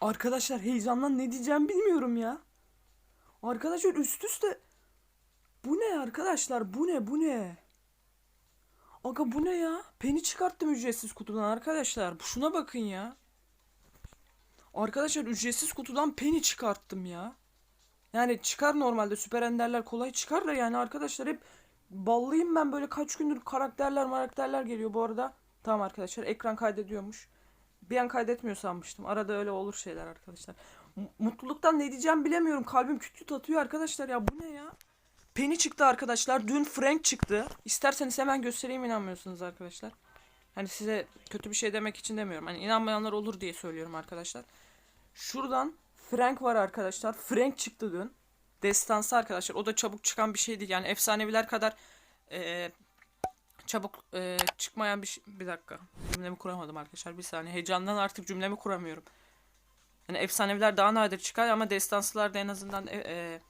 Arkadaşlar heyecandan ne diyeceğim bilmiyorum ya. Arkadaşlar üst üste. Bu ne arkadaşlar? Bu ne? Bu ne? Aga bu ne ya? Peni çıkarttım ücretsiz kutudan arkadaşlar. Şuna bakın ya. Arkadaşlar ücretsiz kutudan peni çıkarttım ya. Yani çıkar normalde süper enderler kolay çıkar da yani arkadaşlar hep ballıyım ben böyle kaç gündür karakterler karakterler geliyor bu arada. Tamam arkadaşlar ekran kaydediyormuş. Bir an kaydetmiyor sanmıştım. Arada öyle olur şeyler arkadaşlar. M- mutluluktan ne diyeceğim bilemiyorum. Kalbim küt küt atıyor arkadaşlar ya. Bu ne ya? Penny çıktı arkadaşlar. Dün Frank çıktı. İsterseniz hemen göstereyim inanmıyorsunuz arkadaşlar. Hani size kötü bir şey demek için demiyorum. Hani inanmayanlar olur diye söylüyorum arkadaşlar. Şuradan Frank var arkadaşlar. Frank çıktı dün. Destansı arkadaşlar. O da çabuk çıkan bir şey değil. Yani efsaneviler kadar eee, çabuk eee, çıkmayan bir şey. Bir dakika. Cümlemi kuramadım arkadaşlar. Bir saniye. Heyecandan artık cümlemi kuramıyorum. Yani efsaneviler daha nadir çıkar ama destansılar da en azından e, e,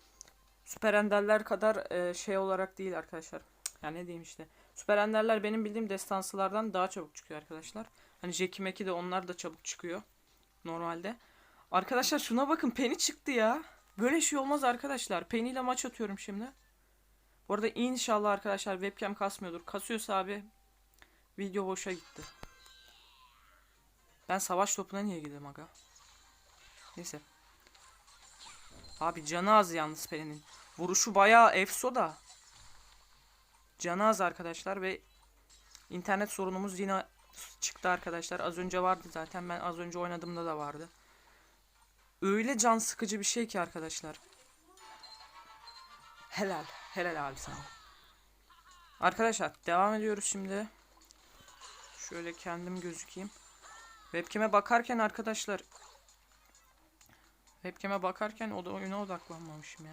süper kadar e, şey olarak değil arkadaşlar. Yani ne diyeyim işte. Süper enderler benim bildiğim destansılardan daha çabuk çıkıyor arkadaşlar. Hani Jackie Mac'i de onlar da çabuk çıkıyor. Normalde. Arkadaşlar şuna bakın Penny çıktı ya. Böyle şey olmaz arkadaşlar. Penny ile maç atıyorum şimdi. Bu arada inşallah arkadaşlar webcam kasmıyordur. Kasıyorsa abi video boşa gitti. Ben savaş topuna niye gidelim aga? Neyse. Abi canı az yalnız Penny'nin. Vuruşu bayağı efso da. Canı az arkadaşlar ve internet sorunumuz yine çıktı arkadaşlar. Az önce vardı zaten. Ben az önce oynadığımda da vardı. Öyle can sıkıcı bir şey ki arkadaşlar. Helal. Helal abi sana. Arkadaşlar devam ediyoruz şimdi. Şöyle kendim gözükeyim. Webcam'e bakarken arkadaşlar Webcam'e bakarken o da oyuna odaklanmamışım ya.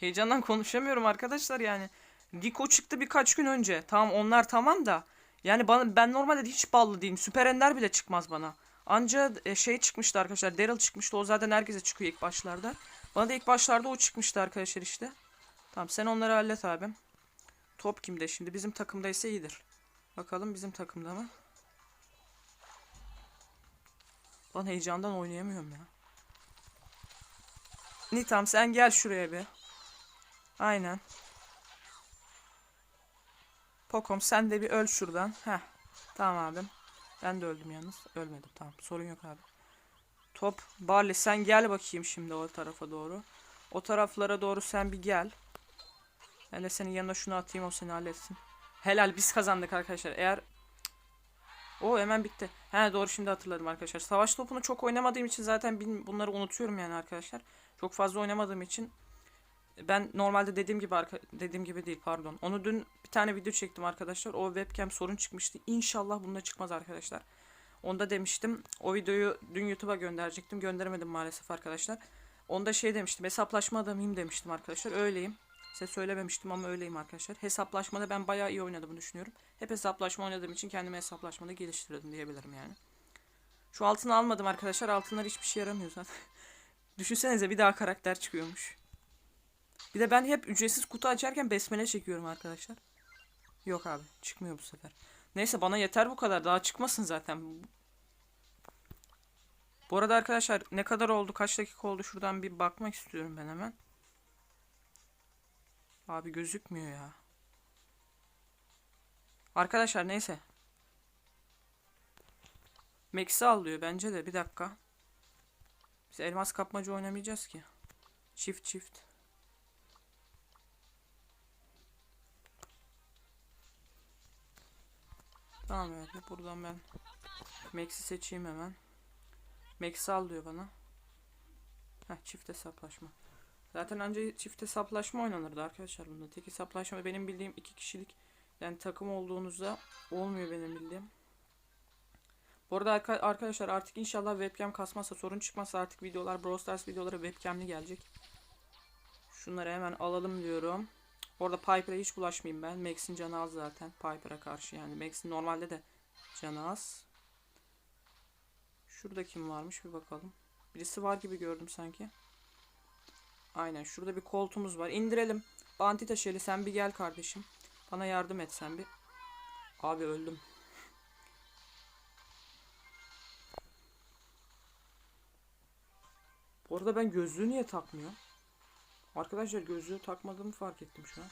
Heyecandan konuşamıyorum arkadaşlar yani. Rico çıktı birkaç gün önce. Tamam onlar tamam da. Yani bana, ben normalde hiç ballı değilim. Süper Ender bile çıkmaz bana. Anca e, şey çıkmıştı arkadaşlar. Daryl çıkmıştı. O zaten herkese çıkıyor ilk başlarda. Bana da ilk başlarda o çıkmıştı arkadaşlar işte. Tamam sen onları hallet abim. Top kimde şimdi? Bizim takımda ise iyidir. Bakalım bizim takımda mı? Lan heyecandan oynayamıyorum ya. Nitam sen gel şuraya bir. Aynen. Pokom sen de bir öl şuradan. Heh. Tamam abim. Ben de öldüm yalnız. Ölmedim tamam. Sorun yok abi. Top. Barley sen gel bakayım şimdi o tarafa doğru. O taraflara doğru sen bir gel. Ben de senin yanına şunu atayım o seni halletsin. Helal biz kazandık arkadaşlar. Eğer o hemen bitti. He doğru şimdi hatırladım arkadaşlar. Savaş topunu çok oynamadığım için zaten bunları unutuyorum yani arkadaşlar. Çok fazla oynamadığım için ben normalde dediğim gibi arka, dediğim gibi değil pardon. Onu dün bir tane video çektim arkadaşlar. O webcam sorun çıkmıştı. İnşallah bunda çıkmaz arkadaşlar. Onda demiştim. O videoyu dün YouTube'a gönderecektim. Gönderemedim maalesef arkadaşlar. Onda şey demiştim. Hesaplaşma adamıyım demiştim arkadaşlar. Öyleyim. Size söylememiştim ama öyleyim arkadaşlar. Hesaplaşmada ben bayağı iyi oynadığımı düşünüyorum. Hep hesaplaşma oynadığım için kendimi hesaplaşmada geliştirdim diyebilirim yani. Şu altını almadım arkadaşlar. Altınlar hiçbir şey yaramıyor zaten. Düşünsenize bir daha karakter çıkıyormuş. Bir de ben hep ücretsiz kutu açarken besmele çekiyorum arkadaşlar. Yok abi çıkmıyor bu sefer. Neyse bana yeter bu kadar. Daha çıkmasın zaten. Bu arada arkadaşlar ne kadar oldu kaç dakika oldu şuradan bir bakmak istiyorum ben hemen. Abi gözükmüyor ya. Arkadaşlar neyse. Max'i alıyor bence de bir dakika. Biz elmas kapmaca oynamayacağız ki. Çift çift. Tamam evet buradan ben Max'i seçeyim hemen. Max'i al diyor bana. Heh çift hesaplaşma. Zaten önce çift hesaplaşma oynanırdı arkadaşlar bunda. Tek hesaplaşma benim bildiğim iki kişilik yani takım olduğunuzda olmuyor benim bildiğim. Bu arada arka- arkadaşlar artık inşallah webcam kasmazsa sorun çıkmazsa artık videolar Brawl Stars videoları webcamli gelecek. Şunları hemen alalım diyorum. Orada Piper'a hiç bulaşmayayım ben. Max'in canı az zaten Piper'a karşı yani. Max'in normalde de canı az. Şurada kim varmış bir bakalım. Birisi var gibi gördüm sanki. Aynen şurada bir koltuğumuz var. İndirelim. Banti taşıyeli sen bir gel kardeşim. Bana yardım et sen bir. Abi öldüm. Bu arada ben gözlüğü niye takmıyorum? Arkadaşlar gözlüğü takmadığımı fark ettim şu an.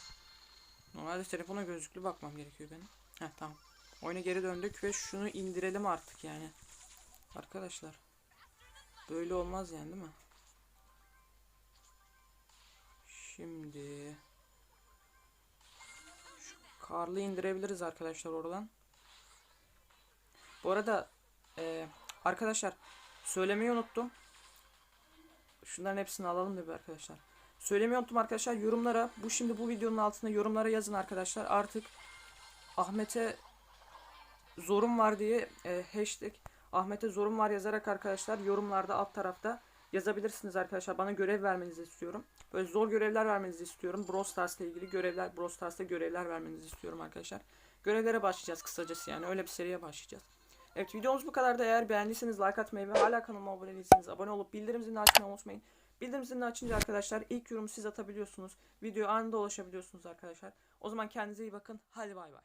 Normalde telefona gözlüklü bakmam gerekiyor benim. Heh tamam. Oyuna geri döndük ve şunu indirelim artık yani. Arkadaşlar. Böyle olmaz yani değil mi? Şimdi şu karlı indirebiliriz arkadaşlar oradan. Bu arada eee, arkadaşlar söylemeyi unuttum. Şunların hepsini alalım bir arkadaşlar. Söylemeyi unuttum arkadaşlar. Yorumlara bu şimdi bu videonun altına yorumlara yazın arkadaşlar. Artık Ahmet'e zorum var diye e, hashtag Ahmet'e zorum var yazarak arkadaşlar yorumlarda alt tarafta yazabilirsiniz arkadaşlar. Bana görev vermenizi istiyorum. Böyle zor görevler vermenizi istiyorum. Brawl Stars'la ilgili görevler, Brawl görevler vermenizi istiyorum arkadaşlar. Görevlere başlayacağız kısacası yani. Öyle bir seriye başlayacağız. Evet videomuz bu kadar da eğer beğendiyseniz like atmayı ve hala kanalıma abone değilseniz abone olup bildirim zilini açmayı unutmayın. Bildirim zilini açınca arkadaşlar ilk yorumu siz atabiliyorsunuz. Videoya anında ulaşabiliyorsunuz arkadaşlar. O zaman kendinize iyi bakın. Hadi bay bay.